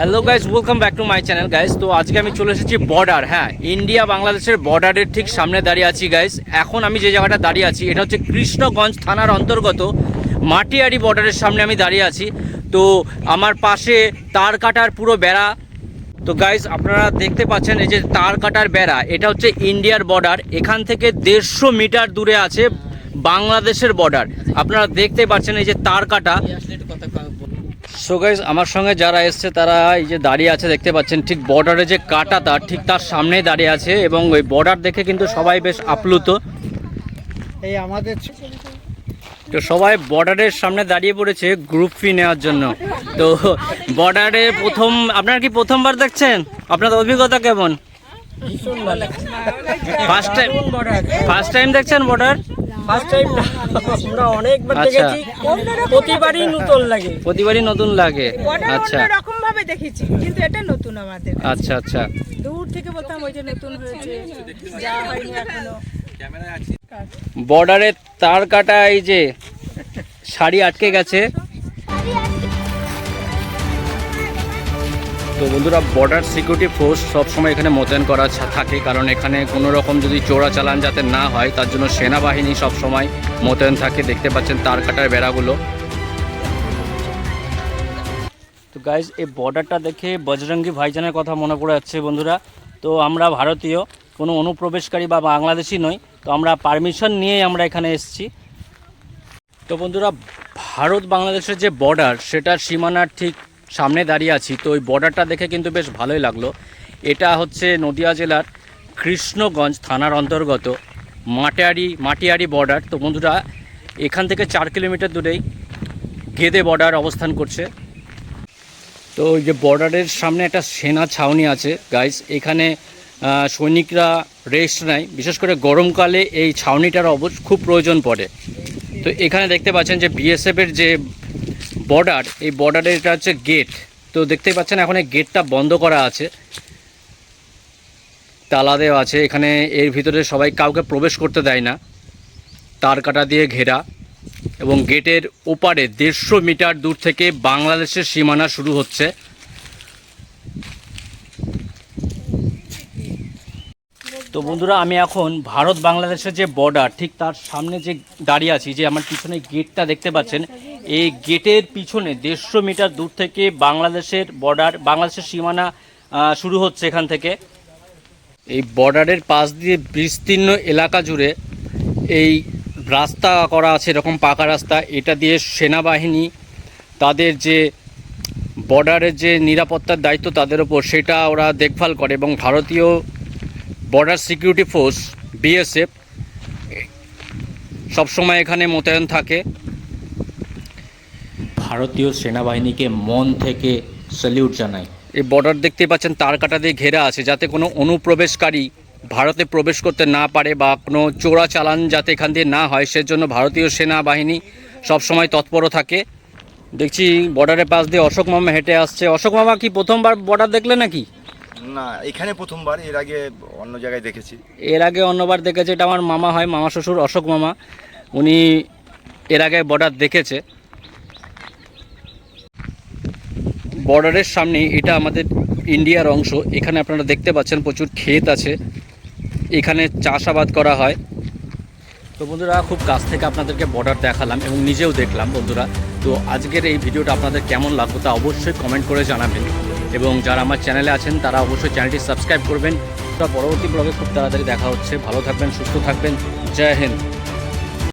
Hello guys welcome back to my channel guys তো আজকে আমি চলে এসেছি বর্ডার হ্যাঁ ইন্ডিয়া বাংলাদেশের বর্ডারের ঠিক সামনে দাঁড়িয়ে আছি গাইজ এখন আমি যে জায়গাটা দাঁড়িয়ে আছি, এটা হচ্ছে কৃষ্ণগঞ্জ থানার অন্তর্গত মাটিয়ারি বর্ডারের সামনে আমি দাঁড়িয়ে আছি। তো আমার পাশে তার কাটার পুরো বেড়া। তো গাইজ আপনারা দেখতে পাচ্ছেন এই যে তার কাটার বেড়া, এটা হচ্ছে ইন্ডিয়ার বর্ডার এখান থেকে দেড়শো মিটার দূরে আছে বাংলাদেশের বর্ডার আপনারা দেখতে পাচ্ছেন এই যে তার কাটা। সো গাইজ আমার সঙ্গে যারা এসছে তারা এই যে দাঁড়িয়ে আছে দেখতে পাচ্ছেন ঠিক বর্ডারে যে কাটা তার ঠিক তার সামনেই দাঁড়িয়ে আছে এবং ওই বর্ডার দেখে কিন্তু সবাই বেশ আপ্লুত। এই আমাদের তো সবাই বর্ডারের সামনে দাঁড়িয়ে পড়েছে গ্রুপ ফি নেওয়ার জন্য। তো বর্ডারে প্রথম আপনারা কি প্রথমবার দেখছেন? আপনাদের অভিজ্ঞতা কেমন? ফার্স্ট টাইম ফার্স্ট টাইম দেখছেন বর্ডার ফার্স্ট টাইম আমরা অনেকবার আচ্ছা। দেখেছি। প্রতিবারই নতুন লাগে। প্রতিবারই নতুন লাগে। আচ্ছা। রকম ভাবে দেখেছি কিন্তু এটা নতুন আমাদের। আচ্ছা আচ্ছা। দূর থেকে বলতাম ওই যে নতুন হয়েছে যা হয়নি এখনও। বর্ডারে তার কাটা এই যে শাড়ি আটকে গেছে। তো বন্ধুরা বর্ডার সিকিউরিটি ফোর্স সবসময় এখানে মোতায়েন করা থাকে, কারণ এখানে কোনো রকম যদি চোরা চালান যাতে না হয়, তার জন্য সেনাবাহিনী সবসময় মোতায়েন থাকে। দেখতে পাচ্ছেন তার কাটার বেড়াগুলো। তো গাইজ এই বর্ডারটা দেখে বজরঙ্গি ভাইজানের কথা মনে পড়ে যাচ্ছে বন্ধুরা। তো আমরা ভারতীয়, কোনো অনুপ্রবেশকারী বা বাংলাদেশি নই, তো আমরা পারমিশন নিয়েই আমরা এখানে এসেছি। তো বন্ধুরা ভারত বাংলাদেশের যে বর্ডার সেটার সীমানার ঠিক সামনে দাঁড়িয়ে আছি, তো ওই বর্ডারটা দেখে কিন্তু বেশ ভালোই লাগল। এটা হচ্ছে নদিয়া জেলার কৃষ্ণগঞ্জ থানার অন্তর্গত মাটিয়ারি মাটিয়ারি বর্ডার তো বন্ধুরা, এখান থেকে চার কিলোমিটার দূরেই গেদে বর্ডার অবস্থান করছে। তো ওই যে বর্ডারের সামনে একটা সেনা ছাউনি আছে গাইস এখানে সৈনিকরা রেস্ট নেয়। বিশেষ করে গরমকালে এই ছাউনিটার অবশ্য খুব প্রয়োজন পড়ে। তো এখানে দেখতে পাচ্ছেন যে বিএসএফের যে বর্ডার এই বর্ডারের এটা হচ্ছে গেট তো দেখতেই পাচ্ছেন এখন এই গেটটা বন্ধ করা আছে। তালা দেওয়া আছে, এখানে এর ভিতরে সবাই কাউকে প্রবেশ করতে দেয় না। তার কাটা দিয়ে ঘেরা এবং গেটের ওপারে দেড়শো মিটার দূর থেকে বাংলাদেশের সীমানা শুরু হচ্ছে। তো বন্ধুরা, আমি এখন ভারত বাংলাদেশের যে বর্ডার ঠিক তার সামনে যে দাঁড়িয়ে আছি, যে আমার পিছনে গেটটা দেখতে পাচ্ছেন এই গেটের পিছনে দেড়শো মিটার দূর থেকে বাংলাদেশের বর্ডার বাংলাদেশের সীমানা শুরু হচ্ছে এখান থেকে। এই বর্ডারের পাশ দিয়ে বিস্তীর্ণ এলাকা জুড়ে এই রাস্তা করা আছে, এরকম পাকা রাস্তা। এটা দিয়ে সেনাবাহিনী, তাদের যে বর্ডারের যে নিরাপত্তার দায়িত্ব তাদের ওপর সেটা ওরা দেখভাল করে এবং ভারতীয় বর্ডার সিকিউরিটি ফোর্স বিএসএফ সবসময় এখানে মোতায়েন থাকে। ভারতীয় সেনাবাহিনীকে মন থেকে স্যালিউট জানাই। এই বর্ডার দেখতে পাচ্ছেন তার কাটা দিয়ে ঘেরা আছে যাতে কোনো অনুপ্রবেশকারী ভারতে প্রবেশ করতে না পারে বা কোনো চোরা চালান যাতে এখান দিয়ে না হয় সেজন্য ভারতীয় সেনাবাহিনী সবসময় তৎপর থাকে। দেখছি বর্ডারের পাশ দিয়ে অশোক মামা হেঁটে আসছে। অশোক মামা কি প্রথমবার বর্ডার দেখলে নাকি? না এখানে প্রথমবার এর আগে অন্য জায়গায় দেখেছি। এর আগে অন্যবার দেখেছে এটা আমার মামা হয় মামা শ্বশুর অশোক মামা। উনি এর আগে বর্ডার দেখেছে। বর্ডারের সামনে এটা আমাদের ইন্ডিয়ার অংশ। এখানে আপনারা দেখতে পাচ্ছেন প্রচুর ক্ষেত আছে। এখানে চাষাবাদ করা হয়। তো বন্ধুরা, খুব কাছ থেকে আপনাদেরকে বর্ডার দেখালাম এবং নিজেও দেখলাম বন্ধুরা। তো আজকের এই ভিডিওটা আপনাদের কেমন লাগল তা অবশ্যই কমেন্ট করে জানাবেন। এবং যারা আমার চ্যানেলে আছেন, তারা অবশ্যই চ্যানেলটি সাবস্ক্রাইব করবেন। তা পরবর্তী ব্লগে খুব তাড়াতাড়ি দেখা হচ্ছে। ভালো থাকবেন, সুস্থ থাকবেন। জয় হিন্দ।